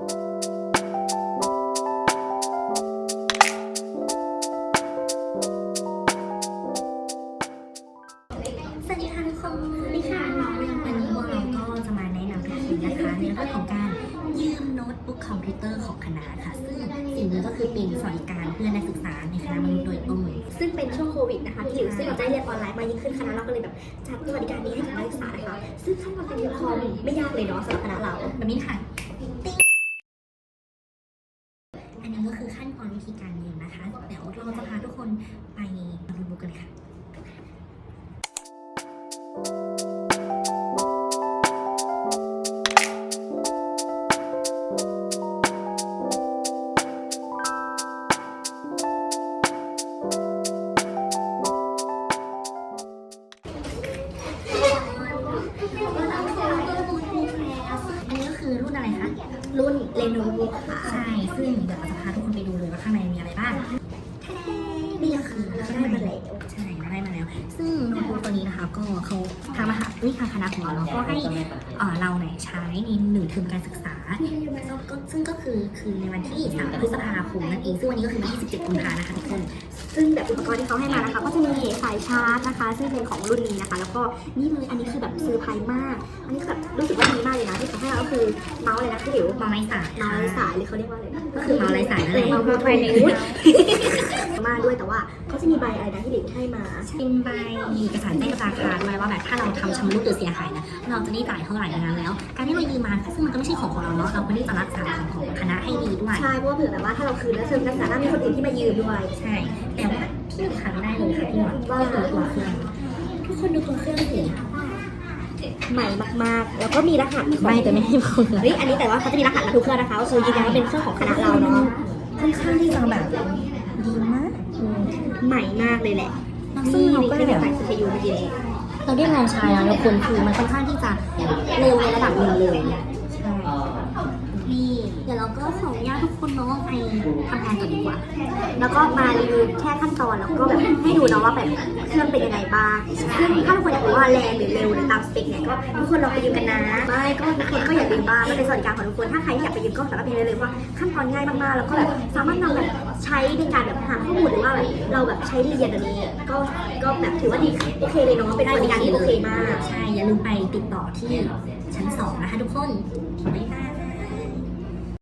สวัสดีค่ะทุกคนสวัสดีค่ะวันนี้พวกเราก็จะมาแนะนำทุกคนนะคะในเรื่องของการยืมโน้ตบุ๊กคอมพิวเตอร์ของคณะค่ะ ซึ่งสิ่งนี้ก็คือเป็นสวัสดิการเพื่อนักศึกษาในคณะมนุษย์โดยตรงซึ่งเป็นช่วงโควิดนะคะพี่หลิวซึ่งเราได้เรียนออนไลน์มากยิ่งขึ้นคณะเราก็เลยแบบจัดสวัสดิการนี้ให้กับนักศึกษานะคะซึ่งขั้นตอนการเรียนคอมไม่ยากเลยเนาะสำหรับคณะเราแบบนี้ค่ะ อันนี้ก็คือขั้นตอนวิธีการยืมนะคะ เดี๋ยวเราจะพาทุกคน ไปโน้ตบุ๊กกันเลยค่ะอันนี้ก็คือรุ่นอะไรคะ รุ่นเลโนโวค่ะ ใช่ ซึ่งเดี๋ยวเราจะพาทุกคนไปดูเลยว่าข้างในมีอะไรบ้าง นี่ก็คือ ได้มาแล้ว ใช่เราได้มาแล้ว ซึ่งโน้ต บุ๊กตัวนี้นะคะก็เขาทางมหาวิทยาลัยคณะของเราเนาะก็ให้เอ่อเราเนี่ยใช้ในหนึ่งเทอมการศึกษาก็ซึ่งก็คือคือในวันที่3พฤษภาคมนั่นเองซึ่งวันนี้ก็คือวันที่17กุมภานะคะทุกคนซึ่งแบบอุปกรณ์ที่เขาให้มานะคะ ก็จะมีสายชาร์จนะคะ ซึ่งเป็นของรุ่นนี้นะคะ แล้วก็นี่เลยอันนี้คือแบบเซอร์ไพรส์มาก อันนี้แบบรู้สึกว่าดีมากเลยนะ คือเมาส์เลยนะพี่หลิวเมาส์ไร้สายเมาส์ไร้สายหรือเขาเรียกว่าอะไรนะก็คือเมาส์ไร้สายนั่นแหละเมาส์บลูทูธมาด้วยแต่ว่าเขาจะมีใบอะไรนะที่หลิวให้มาเป็นใบเอกสารแจ้งราคาด้วยว่าแบบถ้าเราทำชำรุดหรือเสียหายนะเราจะได้จ่ายเท่าไหร่ดังนั้นแล้ว การที่เรายืมมาซึ่งมันก็ไม่ใช่ของของเราเนาะเราไม่ได้จะรักษาของของคณะให้ดีด้วยใช่เพราะว่าเผื่อแบบว่าถ้าเราคืนแล้วคือนักศึกษาหน้ามีคนอื่นที่มายืมด้วยใช่แต่ว่าที่ขาดไม่ได้เลยค่ะพี่หมอนก็คือตัวเครื่องทุกคนดูตัวเครื่องสิ ใหม่มากๆ แล้วก็มีรหัสของไม่แต่ไม่ให้พูดเฮ้ยอันนี้แต่ว่าเขาจะมีรหัสมาทุกเครื่องนะคะก็คือยืนยันว่าเป็นเครื่องของคณะเราเนาะค่อนข้างที่จะแบบดีมากใหม่มากเลยแหละซึ่งเราก็นี่แบนี่บคือแบบสยูเมื่อกี้นี้เราได้ลองใช้แล้วทุกคนคือมันค่อนข้างที่จะเร็วในระดับหนึ่งเลยใช่ นี่ เดี๋ยวเราก็ขออนุญาตทุกคนเน้อง ไปทำงานกันดีกว่า แล้วก็มารีวิวแค่ขั้นตอนแล้วก็แบบให้ดูเนาะว่าแบบเครื่องเป็นยังไงบ้างซึ่งถ้าทุกคนอยากรู้ว่าแรงหรือเร็วหรือตามสเปคเนี่ยก็ทุกคนลองไปยืมกันนะไม่ก็ทุกคนก็อย่าลืมบ้างมันเป็นสวัสดิการของทุกคนถ้าใครอยากไปยืมก็สามารถไปได้เลยว่าขั้นตอนง่ายมากๆแล้วก็แบบสามารถนำแบบใช้ในการแบบหาข้อมูลหรือว่าแบบเราแบบใช้เรียนอันนี้ก็ก็แบบถือว่าดีโอเคเลยเนาะเป็นสวัสดิการที่โอเคมาก ใช่ อย่าลืมไปติดต่อที่ชั้นสองนะคะทุกคนบ๊ายบาย